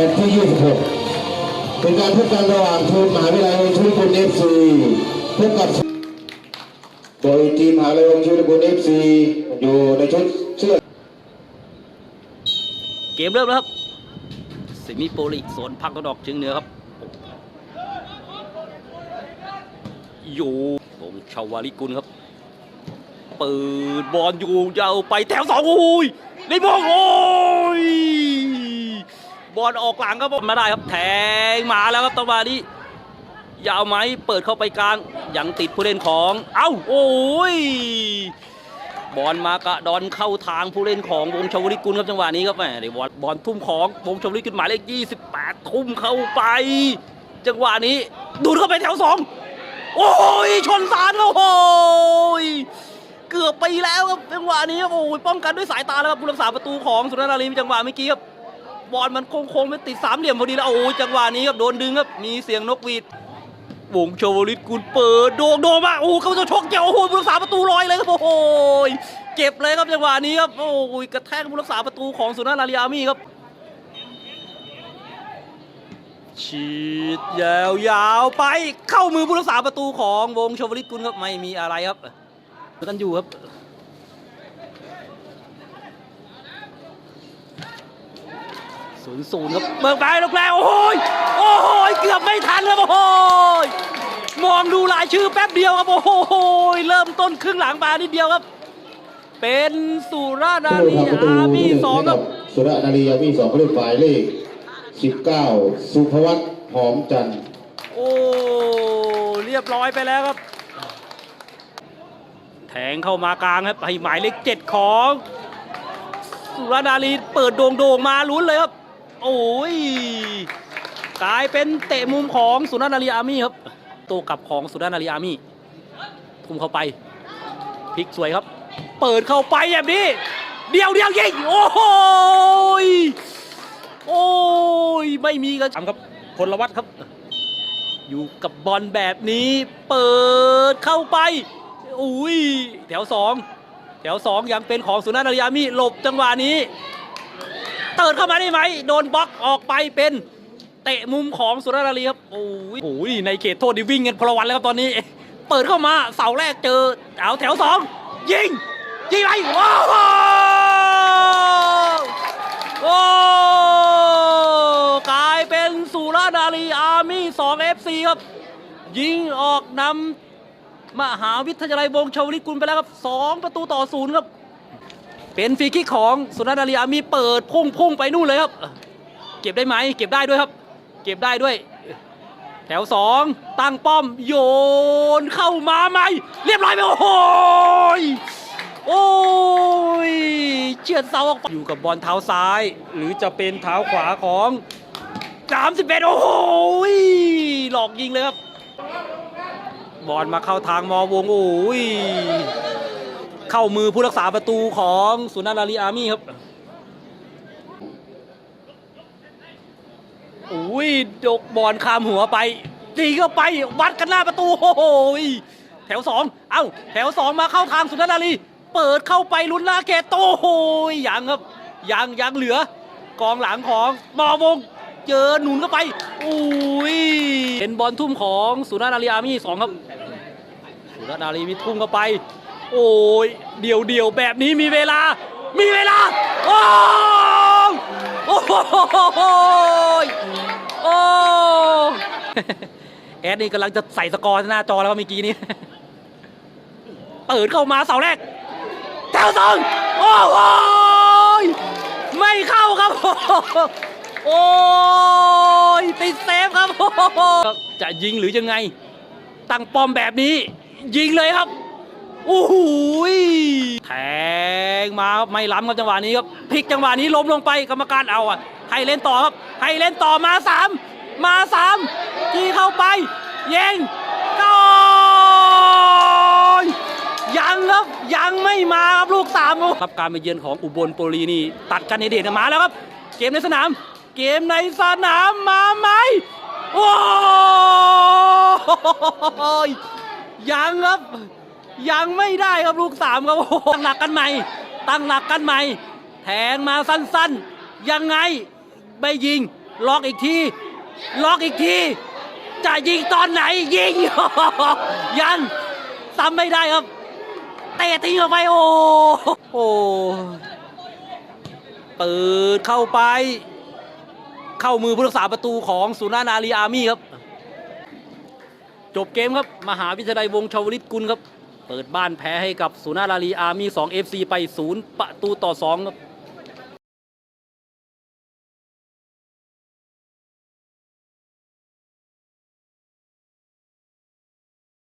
มตช์ที่ 26 เป็นการพบกันระหว่างทีมมหาวิทยาลัยชุมพลเอฟซีพบกับโดยทีมมหาวิทยาลัยชุมพลเอฟซีอยู่ในชุดเสื้อเกมเริ่มแล้วครับเซมิโปรลีกโซนภาคตะวันอกเฉียงเหนือครับ อยู่วงชาวาลิกุลครับเปิดบอลอยู่ยาวไปแถวสองโอ้ยได้บอลโอ้ย บอลออกหลังครับมาได้ครับแทงมาแล้วครับตะวันนี้ยาวไหมเปิดเข้าไปกลางยังติดผู้เล่นของ เอ้าโอ้ยบอลมากระดอนเข้าทางผู้เล่นของวงชาวลิกุลครับจังหวะนี้ครับแหมเดี๋ยวบอลบอลทุ่มของวงชาวลิกุลหมายเลข28 ทุ่มเข้าไป จังหวะนี้ ดูดเข้าไปแถวสองโอ้ยชนสารโอ้ยเกือบไปแล้วครับจังหวะนี้ครับโอ้ยป้องกันด้วยสายตาแล้วครับผู้รักษาประตูของสุนันทารีจังหวะเมื่อกี้ครับ บอลมันโค้งๆไปติดสามเหลี่ยมพอดีแล้วโอ้ยจังหวะนี้ครับโดนดึงครับมีเสียงนกหวีดวงโชวลิตกุลเปิดโดงโดงมาโอ้เขาจะชกเกี่ยวโอ้โหผู้รักษาประตูลอยเลยครับโอ้โหเก็บเลยครับจังหวะนี้ครับโอ้ยกระแทกผู้รักษาประตูของสุนันทารีอามีครับฉีดยาวๆไปเข้ามือผู้รักษาประตูของวงโชวลิตกุลครับไม่มีอะไรครับกันอยู่ครับ ศูนย์ศูนย์ครับเบิกไปลูกแรกโอ้โหยโอ้โหยเกือบไม่ทันครับโอ้โหยมองดูรายชื่อแป๊บเดียวครับโอ้โหยเริ่มต้นครึ่งหลังมานิดเดียวครับ เป็นสุราษฎร์ธานีอาร์มี่สองครับสุรนารีอาร์มี่สองผู้เล่นฝ่ายเลข19สุภวัตหอมจันทร์โอ้เรียบร้อยไปแล้วครับ แทงเข้ามากลางครับให้หมายเลขเจ็ดของ สุราษฎร์ธานีเปิดโด่งๆมาลุ้นเลยครับ โอ้ยกลายเป็นเตะมุมของสุราษฎร์ธานีอาร์มี่ครับโตกลับของสุราษฎร์ธานีอาร์มี่ทุ่มเข้าไปพลิกสวยครับ เปิดเข้าไปแบบนี้ เดียวเดียวยิงโอ้โหยโอ้ยไม่มีกระชับครับพลวัตครับ อยู่กับบอลแบบนี้ เปิดเข้าไปอุ้ยแถวสองแถวสองยังเป็นของสุนันทยามีหลบจังหวะนี้ เติร์ดเข้ามาได้ไหมโดนบล็อกออกไปเป็นเตะมุมของสุนันทรีครับโอ้ยโอ้ยในเขตโทษดิวิ่งกันพลวันแล้วครับตอนนี้ เปิดเข้ามาเสาแรกเจอเอาแถวสองยิงยิงไปว้าวโอ้กลายเป็นสุรารีอาร์มี่2 FC ครับ ยิงออกนำมหาวิทยาลัยวงชาวลิตกุลไปแล้วครับ2ประตูต่อศูนย์ครับ เป็นฟรีคิกของสุนันทารีอามีเปิดพุ่งพุ่งไปนู่นเลยครับ เก็บได้ไหมเก็บได้ด้วยครับ เก็บได้ด้วย แถวสองตั้งป้อมโยนเข้ามาใหมเรียบร้อยไปโอ้โหโอ้ยเฉียดเสาออกไปอยู่กับบอลเท้าซ้าย หรือจะเป็นเท้าขวาของ31โอ้โหหลอกยิงเลยครับบอลมาเข้าทางมอวงโอ้ย เข้ามือผู้รักษาประตูของสุนันทารีอาร์มี่ครับอุ้ยดกบอลขามหัวไปตีเข้าไปวัดกันหน้าประตูโอ้โหยแถวสองเอ้าแถวสองมาเข้าทางสุนันทารีเปิดเข้าไปลุ้นลาเกตโต้โอ้ยยังครับยังยังเหลือกองหลังของมอวงเจอหนุนเข้าไปอุ้ยเป็นบอลทุ่มของสุนันทารีอาร์มี่สองครับสุรนารีวิทุ่งเข้าไป โอ้ยเดี่ยวเดี่ยวแบบนี้มีเวลา มีเวลา โอ้ยโอ้ยโอ้ยแอดนี่กำลังจะใส่สกอร์หน้าจอแล้วเมื่อกี้นี้เปิดเข้ามาเสาแรกแถวสองโอ้ยไม่เข้าครับโอ้ยติดเซฟครับจะยิงหรือยังไง ตั้งป้อมแบบนี้ ยิงเลยครับ โอ้โหแทงมาครับไม่ล้ำครับจังหวะนี้ครับพลิกจังหวะนี้ล้มลงไปกรรมการเอาอะ ให้เล่นต่อครับ ให้เล่นต่อมาสามมาสามที่เข้าไปยิงก่อนยังครับยังไม่มาครับลูกสามครับการมาเยือนของอุบลโปรลีนี่ตัดกันในเดชมาแล้วครับ เกมในสนาม เกมในสนามมาไหมโอ้ยยังครับ ยังไม่ได้ครับลูกสามครับโอ้ตั้งหลักกันใหม่ ตั้งหลักกันใหม่ แทงมาสั้นๆ ยังไงไม่ยิง ล็อกอีกที ล็อกอีกที จะยิงตอนไหนยิง ยังซ้ำไม่ได้ครับ เตะทิ้งออกไปโอ้โหเปิดเข้าไป เข้ามือผู้รักษาประตูของสุนานารีอาร์มี่ครับ จบเกมครับ มหาวิทยาลัยวงชาวลิตกุลครับ เปิดบ้านแพ้ให้กับสุนานาลีอาร์มี2 FC ไป 0 ประตูต่อ2ครับ